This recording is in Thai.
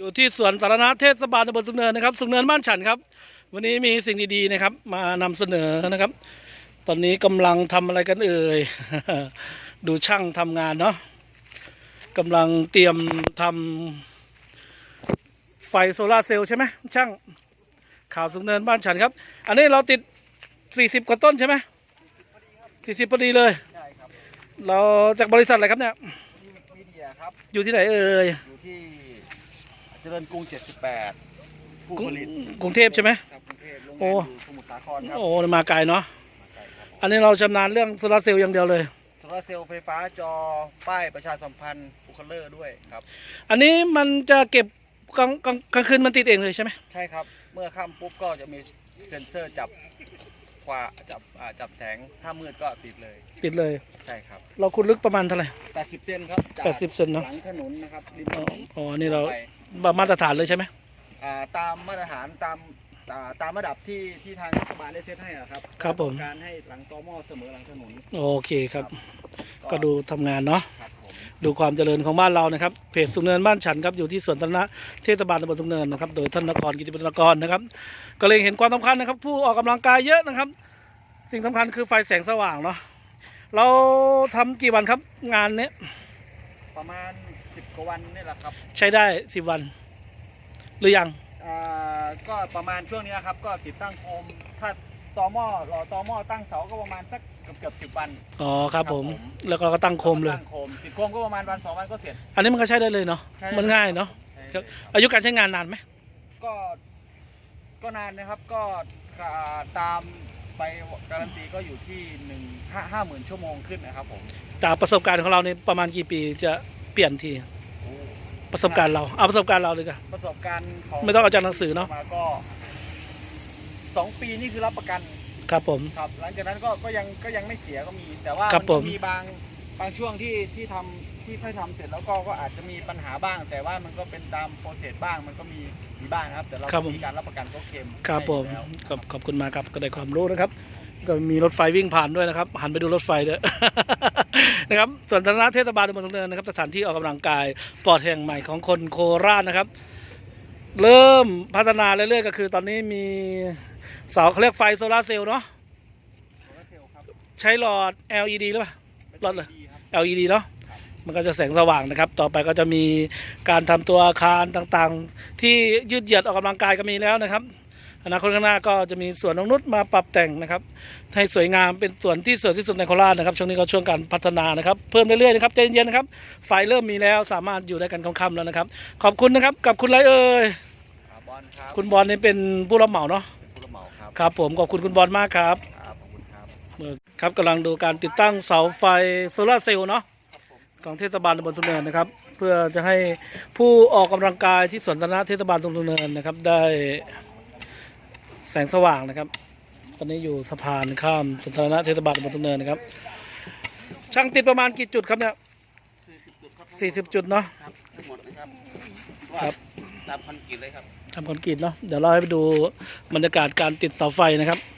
อยู่ที่สวนสาธารณะเทศบาลตำบลสุนเนินนะครับสุนเนินบ้านฉันครับ วันนี้มีสิ่งดีๆนะครับ มานำเสนอนะครับ ตอนนี้กำลังทำอะไรกันเอ่ย ดูช่างทำงานเนาะกำลังเตรียมทำไฟโซลาร์เซลล์ใช่ไหมช่าง ข่าวสุนเนินบ้านฉันครับ อันนี้เราติด40กว่าต้นใช่ไหม40พอดีเลยใช่ครับเราจากบริษัทอะไรครับเนี่ยมีเดียครับอยู่ที่ไหนเอ่ยอยู่ที่ เจริญกรุง 78 ผู้กรุผงลิตกรุงเทพใช่ไหม ครับกรุงเทพโรงโอ้งานอยู่สมุทรสาครครับโอ้มาไกลเนาะ มาไกลครับอันนี้เราชำนาญเรื่องโซลาร์เซลล์อย่างเดียวเลย โซลาร์เซลล์ไฟฟ้าจอป้ายประชาสัมพันธ์บุคเลอร์ด้วยครับ อันนี้มันจะเก็บกลางกลางกลางคืนมันติดเองเลยใช่ไหม ใช่ครับ เมื่อค่ำปุ๊บก็จะมีเซ็นเซอร์จับ ขวาจับอ่าจับแสงถ้ามืดก็ติดเลยติดเลย ใช่ครับ เราขุดลึกประมาณเท่าไหร่ 80 เซนครับจาก80เซนเนอะ หลังถนนนะครับริมถอ๋อนนอ๋อนี่เราไปมาตรฐานเลยใช่ไหมอ่าตามมาตรฐานตามอ่าตามระดับที่ที่ทางเทศบาลได้เซตให้อะครับครับผมการให้หลังตอหม้อเสมอหลังถนนโอเคครับ ก็ดูทำงานเนาะครับผมดูความเจริญของบ้านเรานะครับเพจสุนเนินบ้านฉันครับอยู่ที่สวนสาธารณะเทศบาลตำบลสุนเนินนะครับ โดยท่านนครกิติบุตรนกรนะครับ ก็เลยเห็นความสำคัญนะครับ ผู้ออกกำลังกายเยอะนะครับ สิ่งสำคัญคือไฟแสงสว่างเนาะเราทำกี่วันครับงานเนี้ยประมาณ10กว่าวันนี่แหละครับ ใช้ได้สิบวัน หรือยังอ่าก็ประมาณช่วงนี้ครับ ก็ติดตั้งโคมถ้า ตอหม้อรอตอหม้อตั้งเสาก็ประมาณสักเกือบเกือบสิบวัน อ๋อครับผม ครับผม แล้วก็ตั้งโคมเลย ตั้งโคมติดโคมก็ประมาณวันสองวันก็เสร็จอันนี้มันก็ใช้ได้เลยเนาะ ใช่มันง่ายเนาะ ใช่ครับเลยครับอายุการใช้งานนานไหมก็ ก็นานนะครับก็อ่าตามไปการันตีก็อยู่ที่หนึ่งห้าห้าหมื่นชั่วโมงขึ้นนะครับผมจากประสบการณ์ของเราเนี่ยประมาณกี่ปีจะเปลี่ยนที ประสบการณ์เรา เอาประสบการณ์เราเลยกันประสบการณ์ของ ไม่ต้องเอาจากหนังสือเนอะมาก็ สองปีนี่คือรับประกันครับผม ครับ หลังจากนั้นก็ก็ยังก็ยังไม่เสียก็มี แต่ว่าครับมันผก็มมีบางบางช่วงที่ที่ทำที่ค่อยทำเสร็จแล้วก็ก็อาจจะมีปัญหาบ้าง แต่ว่ามันก็เป็นตามโปรเซสบ้างมันก็มีมีบ้างนะครับ แต่เราครับก็ผม มีการรับประกันก็เค็มครับผมให้อยู่แล้วขอบขอบคุณมากครับก็ได้ความรู้นะครับ ก็มีรถไฟวิ่งผ่านด้วยนะครับ หันไปดูรถไฟด้วย นะครับส่วนสาธารณะเทศบาลตำบลตรงเนินนะครับ สถานที่ออกกำลังกายปลอดแห่งใหม่ของคนโคราชนะครับ เริ่มพัฒนาเรื่อยๆก็คือ ตอนนี้มี เสาเขาเรียกไฟโซลาร์เซลล์เนาะโซลาร์เซลล์ครับใช้หลอด LED หรือเปล่ารถเหรอดีครับ LED เนาะมันก็จะแสงสว่างนะครับ ต่อไปก็จะมีการทำตัวอาคารต่างๆ ที่ยืดเหยียดออกกำลังกายก็มีแล้วนะครับอนาคตข้างหน้าก็จะมีสวนนงนุษมาปรับแต่งนะครับ ให้สวยงามเป็นสวนที่สวยที่สุดในโคราชนะครับ ช่วงนี้ก็ช่วงการพัฒนานะครับ เพิ่มเรื่อยๆนะครับใจเย็นๆนะครับ ไฟเริ่มมีแล้วสามารถอยู่ได้กันค่ำๆแล้วนะครับ ขอบคุณนะครับกับคุณไรเอ่ยครับบอลครับคุณบอลนี่เป็นผู้รับเหมาเนาะ ครับครับผมขอบคุณคุณบอลมากครับครับขอบคุณครับครับกำลังดูการติดตั้งเสาไฟโซลาร์เซลล์เนาะครับผมของเทศบาลตำบลสุนเนินนะครับ เพื่อจะให้ผู้ออกกำลังกายที่สวนสาธารณะเทศบาลตำบลสุนเนินนะครับ ได้แสงสว่างนะครับ ตอนนี้อยู่สะพานข้ามสวนสาธารณะเทศบาลตำบลสุนเนินนะครับ ช่างติดประมาณกี่จุดครับเนี่ยสี่สิบจุดครับสี่สิบจุดเนาะครับทั้งหมดนะครับครับตามคอนกรีตเลยครับ ทำคอนกรีตเนาะเดี๋ยวเราให้ไปดูบรรยากาศการติดเสาไฟนะครับ